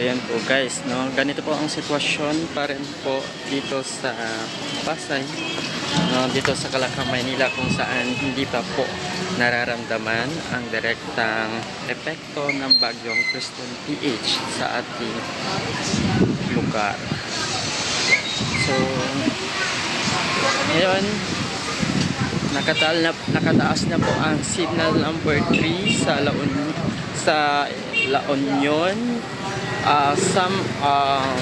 ayan po guys, no? Ganito po ang sitwasyon pa rin po dito sa Pasay. No, dito sa Calacam, Maynila kung saan hindi pa po nararamdaman ang direktang epekto ng bagyong Kristen PH sa ating lugar. So, ngayon, nakatal na, nakataas na po ang signal number 3 sa La Un sa La Union uh, some um,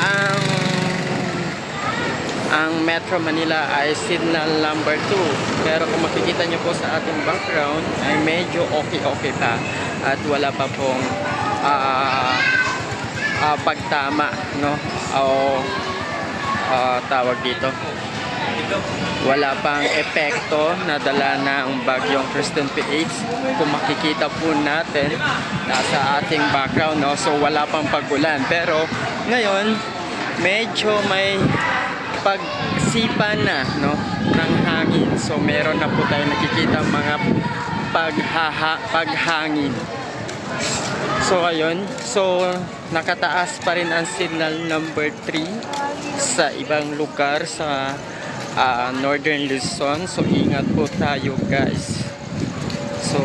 ang ang Metro Manila ay signal number 2 pero kung makikita nyo po sa ating background ay medyo okay-okay pa at wala pa pong ah, ah, pagtama no? O ah, tawag dito wala pang epekto na dala ng bagyong Kristen PH kung makikita po natin nasa ating background no? So wala pang pagulan. Pero ngayon medyo may pagsipa na no? Ng hangin. So meron na po tayo nakikita mga paghaha paghangin. So ayun, so nakataas pa rin ang signal number 3 sa ibang lugar sa ah, Northern Luzon. So ingat po tayo guys. So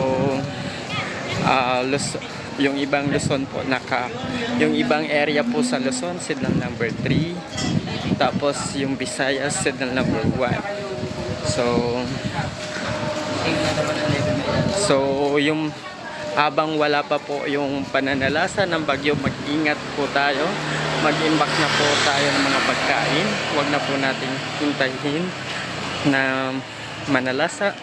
ah, Luz- yung ibang Luzon po naka yung ibang area po sa Luzon signal number 3 tapos yung Visayas signal number 1 so so yung habang wala pa po yung pananalasa ng bagyo, mag-ingat po tayo. Mag-imbak na po tayo ng mga pagkain. Huwag na po natin hintayin na manalasa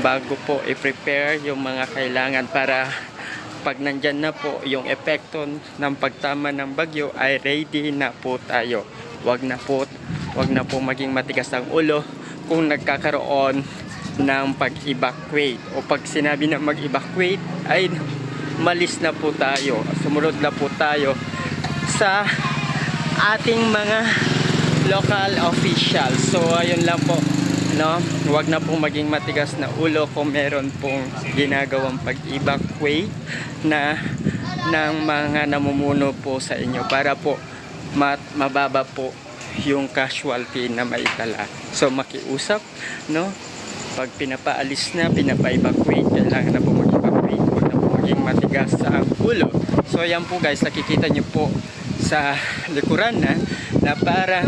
bago po i-prepare yung mga kailangan para pag nandyan na po yung epekto ng pagtama ng bagyo ay ready na po tayo. Huwag na po, huwag na po maging matigas ang ulo kung nagkakaroon ng pag-evacuate o pag sinabi na mag-evacuate ay malis na po tayo sumunod na po tayo sa ating mga local officials. So ayun lang po no? Wag na po maging matigas na ulo kung meron pong ginagawang pag-evacuate na ng mga namumuno po sa inyo para po mat mababa po yung casualty na maitala so makiusap no? Pag pinapaalis na, pinapa-evacuate, kailangan na po mag-evacuate. Maging matigas sa ulo. So ayan po guys, nakikita nyo po sa likuran na, na parang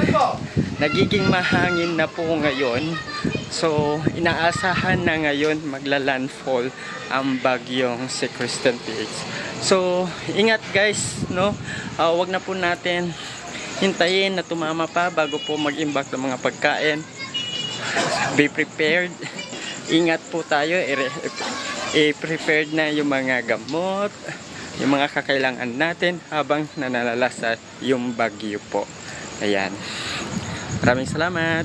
nagiging mahangin na po ngayon. So inaasahan na ngayon magla-landfall ang bagyong si Kristen PH. So ingat guys, no? Ah, wag na po natin hintayin na tumama pa bago po mag-imbak ng mga pagkain be prepared. Ingat po tayo. I-prepared na yung mga gamot, yung mga kakailangan natin habang nanalasa yung bagyo po. Ayan. Maraming salamat.